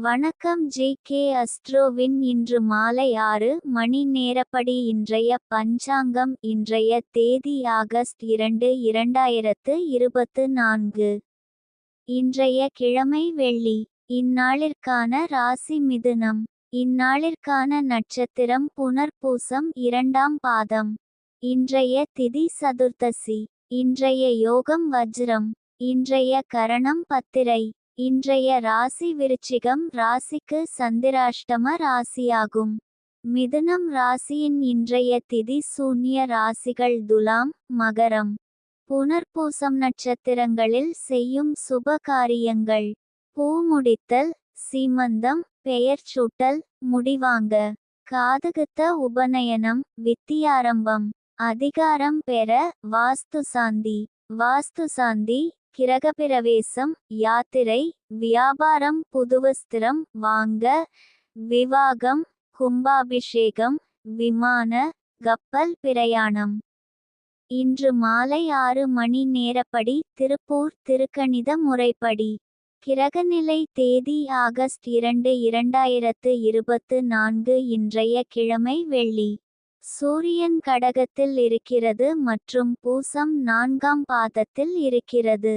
வணக்கம் J K அஸ்ட்ரோவின் இன்று மாலை ஆறு மணி நேரப்படி இன்றைய பஞ்சாங்கம் இன்றைய தேதி ஆகஸ்ட் இரண்டு இரண்டாயிரத்து இருபத்து நான்கு. இன்றைய கிழமை வெள்ளி. இந்நாளிற்கான ராசி மிதுனம். இந்நாளிற்கான நட்சத்திரம் புனர்பூசம் இரண்டாம் பாதம். இன்றைய திதி சதுர்த்தசி இன்றைய யோகம் வஜ்ரம். இன்றைய கரணம் பத்திரை. இன்றைய ராசி விருச்சிகம் ராசிக்கு சந்திராஷ்டம ராசியாகும். மிதுனம் ராசியின் இன்றைய திதி சூன்ய ராசிகள் துலாம் மகரம். புனர்பூசம் நட்சத்திரங்களில் செய்யும் சுப காரியங்கள். பூ முடித்தல் சீமந்தம் பெயர் சூட்டல் முடிவாங்க. காதுகுத்த உபநயனம் வித்தியாரம்பம். அதிகாரம் பெற வாஸ்து சாந்தி. வாஸ்து சாந்தி கிரகப்பிரவேசம் யாத்திரை வியாபாரம் புதுவஸ்திரம் வாங்க விவாகம் கும்பாபிஷேகம் விமான கப்பல் பிரயாணம். இன்று மாலை ஆறு மணி நேரப்படி திருப்பூர் திருக்கணித முறைப்படி. கிரகநிலை தேதி ஆகஸ்ட் இரண்டு இரண்டாயிரத்து இருபத்து நான்கு இன்றைய கிழமை வெள்ளி. சூரியன் கடகத்தில் இருக்கிறது மற்றும் பூசம் நான்காம் பாதத்தில் இருக்கிறது.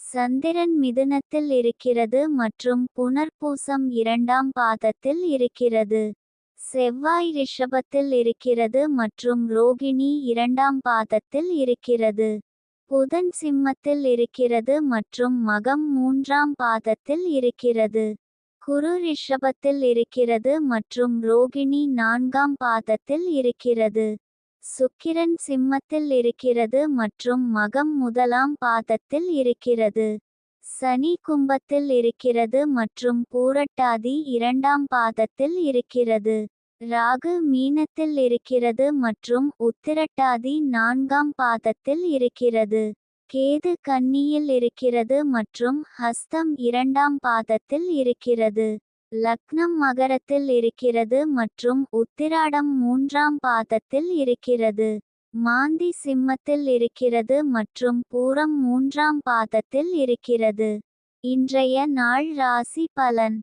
சந்திரன் மிதுனத்தில் இருக்கிறது மற்றும் புனர்பூசம் இரண்டாம் பாதத்தில் இருக்கிறது. செவ்வாய் ரிஷபத்தில் இருக்கிறது மற்றும் ரோகிணி இரண்டாம் பாதத்தில் இருக்கிறது. புதன் சிம்மத்தில் இருக்கிறது மற்றும் மகம் மூன்றாம் பாதத்தில் இருக்கிறது. குரு ரிஷபத்தில் இருக்கிறது மற்றும் ரோகிணி நான்காம் பாதத்தில் இருக்கிறது. சுக்கிரன் சிம்மத்தில் இருக்கிறது மற்றும் மகம் முதலாம் பாதத்தில் இருக்கிறது. சனி கும்பத்தில் இருக்கிறது மற்றும் பூரட்டாதி இரண்டாம் பாதத்தில் இருக்கிறது. ராகு மீனத்தில் இருக்கிறது மற்றும் உத்திரட்டாதி நான்காம் பாதத்தில் இருக்கிறது. கேது கன்னியில் இருக்கிறது மற்றும் ஹஸ்தம் இரண்டாம் பாதத்தில் இருக்கிறது. லக்னம் மகரத்தில் இருக்கிறது மற்றும் உத்திராடம் மூன்றாம் பாதத்தில் இருக்கிறது. மாந்தி சிம்மத்தில் இருக்கிறது மற்றும் பூரம் மூன்றாம் பாதத்தில் இருக்கிறது. இன்றைய நாள் ராசி பலன்.